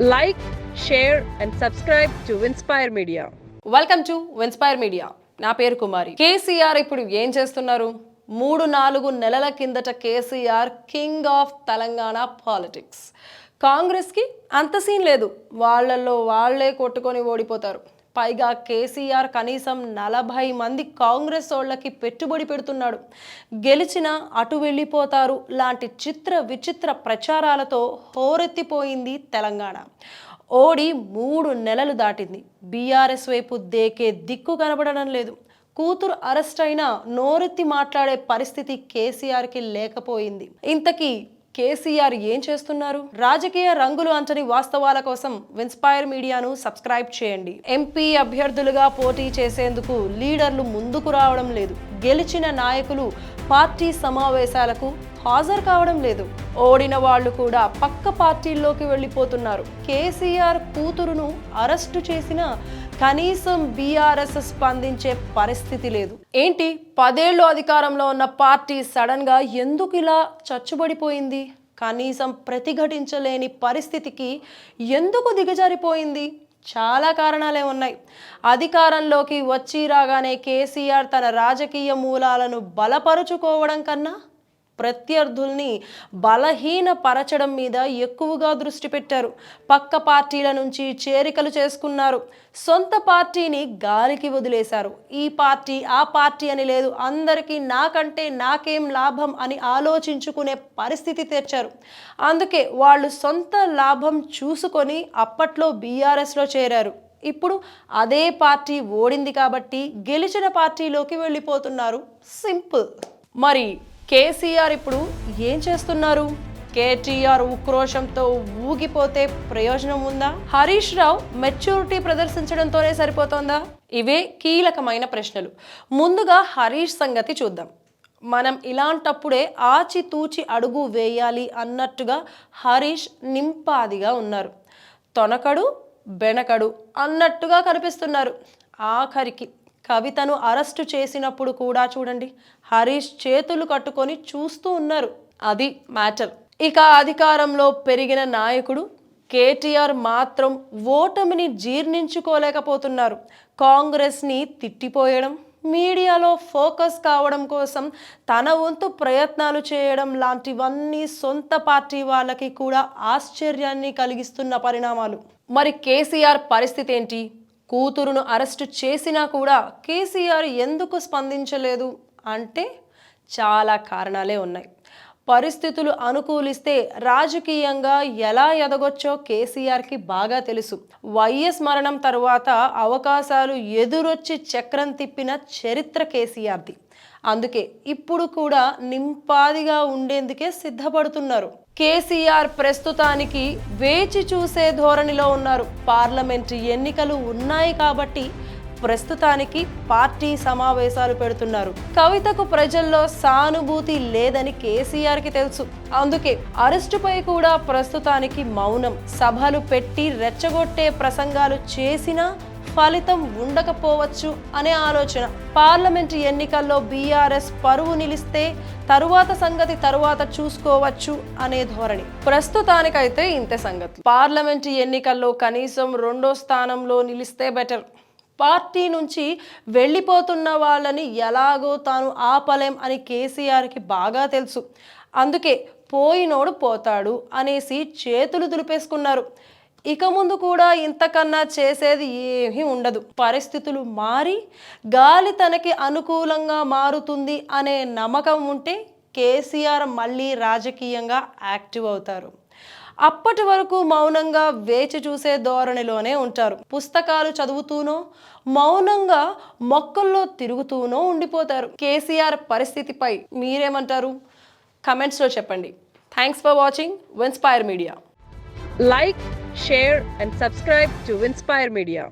Like share and subscribe to inspire media welcome to inspire media నా పేరు కుమారి. కేసీఆర్ ఇప్పుడు ఏం చేస్తున్నారు? మూడు నాలుగు నెలల కిందట KCR king of Telangana politics. కాంగ్రెస్కి అంత సీన్ లేదు. వాళ్ళల్లో వాళ్ళే కొట్టుకొని ఓడిపోతారు. పైగా కేసీఆర్ కనీసం నలభై మంది కాంగ్రెస్ వాళ్ళకి పెట్టుబడి పెడుతున్నాడు. గెలిచిన అటు వెళ్ళిపోతారు. లాంటి చిత్ర విచిత్ర ప్రచారాలతో హోరెత్తిపోయింది తెలంగాణ. ఓడి మూడు నెలలు దాటింది. బీఆర్ఎస్ వైపు దేకే దిక్కు కనబడడం లేదు. కూతురు అరెస్ట్ అయినా నోరెత్తి మాట్లాడే పరిస్థితి కేసీఆర్కి లేకపోయింది. ఇంతకీ కేసీఆర్ ఏం చేస్తున్నారు? రాజకీయ రంగులు అంటని వాస్తవాల కోసం ఇన్స్పైర్ మీడియాను సబ్స్క్రైబ్ చేయండి. ఎంపీ అభ్యర్థులుగా పోటీ చేసేందుకు లీడర్లు ముందుకు రావడం లేదు. గెలిచిన నాయకులు పార్టీ సమావేశాలకు హాజరు కావడం లేదు. ఓడిన వాళ్ళు కూడా పక్క పార్టీల్లోకి వెళ్ళిపోతున్నారు. కేసీఆర్ కూతురును అరెస్టు చేసిన కనీసం బీఆర్ఎస్ స్పందించే పరిస్థితి లేదు. ఏంటి? పదేళ్ళు అధికారంలో ఉన్న పార్టీ సడన్గా ఎందుకు ఇలా చచ్చుబడిపోయింది? కనీసం ప్రతిఘటించలేని పరిస్థితికి ఎందుకు దిగజారిపోయింది? చాలా కారణాలే ఉన్నాయి. అధికారంలోకి వచ్చి రాగానే కేసీఆర్ తన రాజకీయ మూలాలను బలపరుచుకోవడం కన్నా ప్రత్యర్థుల్ని బలహీనపరచడం మీద ఎక్కువగా దృష్టి పెట్టారు. పక్క పార్టీల నుంచి చేరికలు చేసుకున్నారు. సొంత పార్టీని గాలికి వదిలేశారు. ఈ పార్టీ ఆ పార్టీ అని లేదు. అందరికీ నాకంటే నాకేం లాభం అని ఆలోచించుకునే పరిస్థితి తెచ్చారు. అందుకే వాళ్ళు సొంత లాభం చూసుకొని అప్పట్లో బీఆర్ఎస్లో చేరారు. ఇప్పుడు అదే పార్టీ ఓడింది కాబట్టి గెలిచిన పార్టీలోకి వెళ్ళిపోతున్నారు. సింపుల్. మరి కేసీఆర్ ఇప్పుడు ఏం చేస్తున్నారు? కేటీఆర్ ఉక్రోషంతో ఊగిపోతే ప్రయోజనం ఉందా? హరీష్ రావు మెచ్యూరిటీ ప్రదర్శించడంతోనే సరిపోతోందా? ఇవే కీలకమైన ప్రశ్నలు. ముందుగా హరీష్ సంగతి చూద్దాం. మనం ఇలాంటప్పుడే ఆచితూచి అడుగు వేయాలి అన్నట్టుగా హరీష్ నింపాదిగా ఉన్నారు. తొనకడు బెనకడు అన్నట్టుగా కనిపిస్తున్నారు. ఆఖరికి కవితను అరెస్టు చేసినప్పుడు కూడా చూడండి హరీష్ చేతులు కట్టుకొని చూస్తూ ఉన్నారు. అది మ్యాటర్. ఇక అధికారంలో పెరిగిన నాయకుడు కేటీఆర్ మాత్రం ఓటమిని జీర్ణించుకోలేకపోతున్నారు. కాంగ్రెస్ని తిట్టిపోయడం మీడియాలో ఫోకస్ కావడం కోసం తన వంతు ప్రయత్నాలు చేయడం లాంటివన్నీ సొంత పార్టీ వాళ్ళకి కూడా ఆశ్చర్యాన్ని కలిగిస్తున్న పరిణామాలు. మరి కేసీఆర్ పరిస్థితి ఏంటి? కూతురును అరెస్టు చేసినా కూడా కేసీఆర్ ఎందుకు స్పందించలేదు అంటే చాలా కారణాలే ఉన్నాయి. పరిస్థితులు అనుకూలిస్తే రాజకీయంగా ఎలా ఎదగొచ్చో కేసీఆర్కి బాగా తెలుసు. వైఎస్ మరణం తరువాత అవకాశాలు ఎదురొచ్చి చక్రం తిప్పిన చరిత్ర కేసీఆర్ది. అందుకే ఇప్పుడు కూడా నింపాదిగా ఉండేందుకే సిద్ధపడుతున్నారు. కేసీఆర్ ప్రస్తుతానికి వేచి చూసే ధోరణిలో ఉన్నారు. పార్లమెంట్ ఎన్నికలు ఉన్నాయి కాబట్టి ప్రస్తుతానికి పార్టీ సమావేశాలు పెడుతున్నారు. కవితకు ప్రజల్లో సానుభూతి లేదని కేసీఆర్కి తెలుసు. అందుకే అరెస్టుపై కూడా ప్రస్తుతానికి మౌనం. సభలు పెట్టి రెచ్చగొట్టే ప్రసంగాలు చేసినా ఫలితం ఉండకపోవచ్చు అనే ఆలోచన. పార్లమెంటు ఎన్నికల్లో బీఆర్ఎస్ పరువు నిలిస్తే తరువాత సంగతి తరువాత చూసుకోవచ్చు అనే ధోరణి. ప్రస్తుతానికైతే ఇంతే సంగతి. పార్లమెంటు ఎన్నికల్లో కనీసం రెండో స్థానంలో నిలిస్తే బెటర్. పార్టీ నుంచి వెళ్ళిపోతున్న వాళ్ళని ఎలాగో తాను ఆపలేం అని కేసీఆర్కి బాగా తెలుసు. అందుకే పోయినోడు పోతాడు అనేసి చేతులు దులిపేసుకున్నారు. ఇక ముందు కూడా ఇంతకన్నా చేసేది ఏమీ ఉండదు. పరిస్థితులు మారి గాలి తనకి అనుకూలంగా మారుతుంది అనే నమ్మకం ఉంటే కేసీఆర్ మళ్ళీ రాజకీయంగా యాక్టివ్ అవుతారు. అప్పటి వరకు మౌనంగా వేచి చూసే ధోరణిలోనే ఉంటారు. పుస్తకాలు చదువుతూనో మౌనంగా మొక్కల్లో తిరుగుతూనో ఉండిపోతారు. కేసీఆర్ పరిస్థితిపై మీరేమంటారు? కమెంట్స్లో చెప్పండి. Thanks for watching inspire media Like, share, and subscribe to Inspire Media.